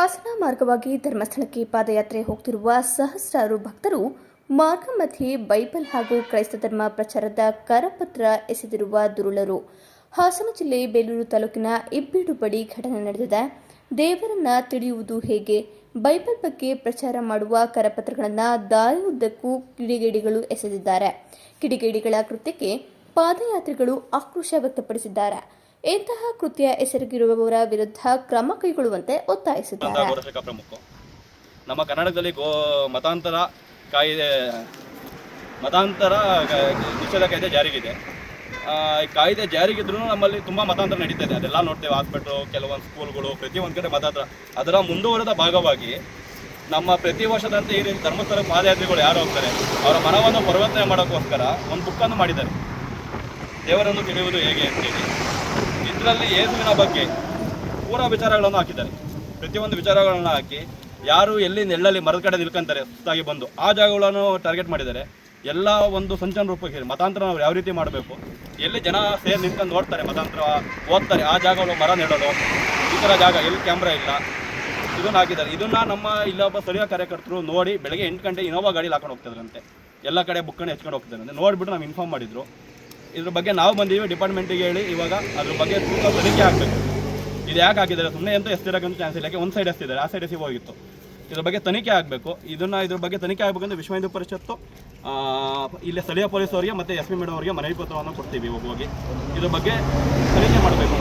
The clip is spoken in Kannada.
ಹಾಸನ ಮಾರ್ಗವಾಗಿ ಧರ್ಮಸ್ಥಳಕ್ಕೆ ಪಾದಯಾತ್ರೆ ಹೋಗ್ತಿರುವ ಸಹಸ್ರಾರು ಭಕ್ತರು ಮಾರ್ಗ ಮಧ್ಯೆ ಬೈಬಲ್ ಹಾಗೂ ಕ್ರೈಸ್ತ ಧರ್ಮ ಪ್ರಚಾರದ ಕರಪತ್ರ ಎಸೆದಿರುವ ದುರುಳರು. ಹಾಸನ ಜಿಲ್ಲೆ ಬೇಲೂರು ತಾಲೂಕಿನ ಇಬ್ಬಿಡು ಬಳಿ ಘಟನೆ ನಡೆದಿದೆ. ದೇವರನ್ನ ತಿಳಿಯುವುದು ಹೇಗೆ? ಬೈಬಲ್ ಬಗ್ಗೆ ಪ್ರಚಾರ ಮಾಡುವ ಕರಪತ್ರಗಳನ್ನು ದಾರಿಯುದ್ದಕ್ಕೂ ಕಿಡಿಗೇಡಿಗಳು ಎಸೆದಿದ್ದಾರೆ. ಕಿಡಿಗೇಡಿಗಳ ಕೃತ್ಯಕ್ಕೆ ಪಾದಯಾತ್ರಿಗಳು ಆಕ್ರೋಶ ವ್ಯಕ್ತಪಡಿಸಿದ್ದಾರೆ. ಇಂತಹ ಕೃತ್ಯ ಎಸಗಿರುವವರ ವಿರುದ್ಧ ಕ್ರಮ ಕೈಗೊಳ್ಳುವಂತೆ ಒತ್ತಾಯಿಸಿದ್ದಾರೆ. ನಮ್ಮ ಕರ್ನಾಟಕದಲ್ಲಿ ಗೋ, ಮತಾಂತರ ಕಾಯ್ದೆ, ಮತಾಂತರ ನಿಷೇಧ ಕಾಯ್ದೆ ಜಾರಿಗಿದೆ. ಕಾಯ್ದೆ ಜಾರಿಗಿದ್ರೂ ನಮ್ಮಲ್ಲಿ ತುಂಬ ಮತಾಂತರ ನಡೀತಾ ಇದೆ. ಅದೆಲ್ಲ ನೋಡ್ತೇವೆ. ಹಾಸ್ಪಿಟ್ಲು, ಕೆಲವೊಂದು ಸ್ಕೂಲ್ಗಳು, ಪ್ರತಿಯೊಂದು ಕಡೆ ಮತಾಂತರ. ಅದರ ಮುಂದುವರೆದ ಭಾಗವಾಗಿ ನಮ್ಮ ಪ್ರತಿ ವರ್ಷದಂತೆ ಈ ರೀತಿ ಧರ್ಮಸ್ಥಳ ಪಾದಯಾತ್ರಿಗಳು ಯಾರು ಹೋಗ್ತಾರೆ, ಅವರ ಮನವನ್ನು ಪರಿವರ್ತನೆ ಮಾಡೋಕ್ಕೋಸ್ಕರ ಒಂದು ಬುಕ್ಕನ್ನು ಮಾಡಿದ್ದಾರೆ. ದೇವರನ್ನು ತಿಳಿಯುವುದು ಹೇಗೆ ಅಂತೇಳಿ ಇದರಲ್ಲಿ ಯೇಸುವಿನ ಬಗ್ಗೆ ಪೂರ ವಿಚಾರಗಳನ್ನು ಹಾಕಿದ್ದಾರೆ. ಪ್ರತಿಯೊಂದು ವಿಚಾರಗಳನ್ನು ಹಾಕಿ ಯಾರು ಎಲ್ಲಿ ನೆಳ್ಳಲ್ಲಿ ಮರದ ಕಡೆ ನಿಲ್ಕೊಂತಾರೆ ಸುತ್ತಾಗಿ ಬಂದು ಆ ಜಾಗಗಳನ್ನು ಟಾರ್ಗೆಟ್ ಮಾಡಿದ್ದಾರೆ. ಎಲ್ಲ ಒಂದು ಸಂಚನ ರೂಪಕ್ಕೆ ಮತಾಂತರ ನಾವು ಯಾವ ರೀತಿ ಮಾಡಬೇಕು, ಎಲ್ಲಿ ಜನ ಸೇರಿ ನಿಂತ್ಕೊಂಡು ನೋಡ್ತಾರೆ, ಮತಾಂತರ ಓದ್ತಾರೆ, ಆ ಜಾಗಗಳು ಮರ ನೆಡೋದು, ಈ ಥರ ಜಾಗ ಎಲ್ಲಿ ಕ್ಯಾಮ್ರಾ ಇಲ್ಲ, ಇದನ್ನು ಹಾಕಿದ್ದಾರೆ. ಇದನ್ನು ನಮ್ಮ ಇಲ್ಲೊಬ್ಬ ಸ್ಥಳೀಯ ಕಾರ್ಯಕರ್ತರು ನೋಡಿ ಬೆಳಗ್ಗೆ ಎಂಟು ಗಂಟೆ ಇನೋವಾ ಗಾಡಿಲಿ ಹಾಕೊಂಡು ಹೋಗ್ತಿದ್ರಂತೆ. ಎಲ್ಲ ಕಡೆ ಬುಕ್ಕನ್ನು ಹೆಚ್ಕೊಂಡು ಹೋಗ್ತಿದ್ರಂತೆ. ನೋಡಿಬಿಟ್ಟು ನಾವು ಇನ್ಫಾರ್ಮ್ ಮಾಡಿದ್ರು. ಇದ್ರ ಬಗ್ಗೆ ನಾವು ಬಂದೀವಿ ಡಿಪಾರ್ಟ್ಮೆಂಟಿಗೆ ಹೇಳಿ, ಇವಾಗ ಅದ್ರ ಬಗ್ಗೆ ತೂಕ ತನಿಖೆ ಆಗಬೇಕು. ಇದು ಯಾಕೆ ಹಾಕಿದ್ದಾರೆ? ಸುಮ್ಮನೆ ಅಂತ ಎಸ್ತಿರೋಕ್ಕಂತ ಚಾನ್ಸ್ ಇಲ್ಲ. ಯಾಕೆ ಒಂದು ಸೈಡ್ ಎಸ್ತಿದ್ದಾರೆ, ಆ ಸೈಡ್ ಎಸಿ ಹೋಗಿತ್ತು. ಇದ್ರ ಬಗ್ಗೆ ತನಿಖೆ ಆಗಬೇಕು. ಇದನ್ನು ಇದ್ರ ಬಗ್ಗೆ ತನಿಖೆ ಆಗಬೇಕಂದ್ರೆ ವಿಶ್ವ ಹಿಂದೂ ಪರಿಷತ್ತು ಇಲ್ಲಿ ಸ್ಥಳೀಯ ಪೊಲೀಸ್ ಅವರಿಗೆ ಮತ್ತು ಎಸ್ ಪಿ ಮೇಡಮ್ ಅವರಿಗೆ ಮನವಿ ಪತ್ರವನ್ನು ಕೊಡ್ತೀವಿ ಹೋಗಿ. ಇದ್ರ ಬಗ್ಗೆ ತನಿಖೆ ಮಾಡಬೇಕು.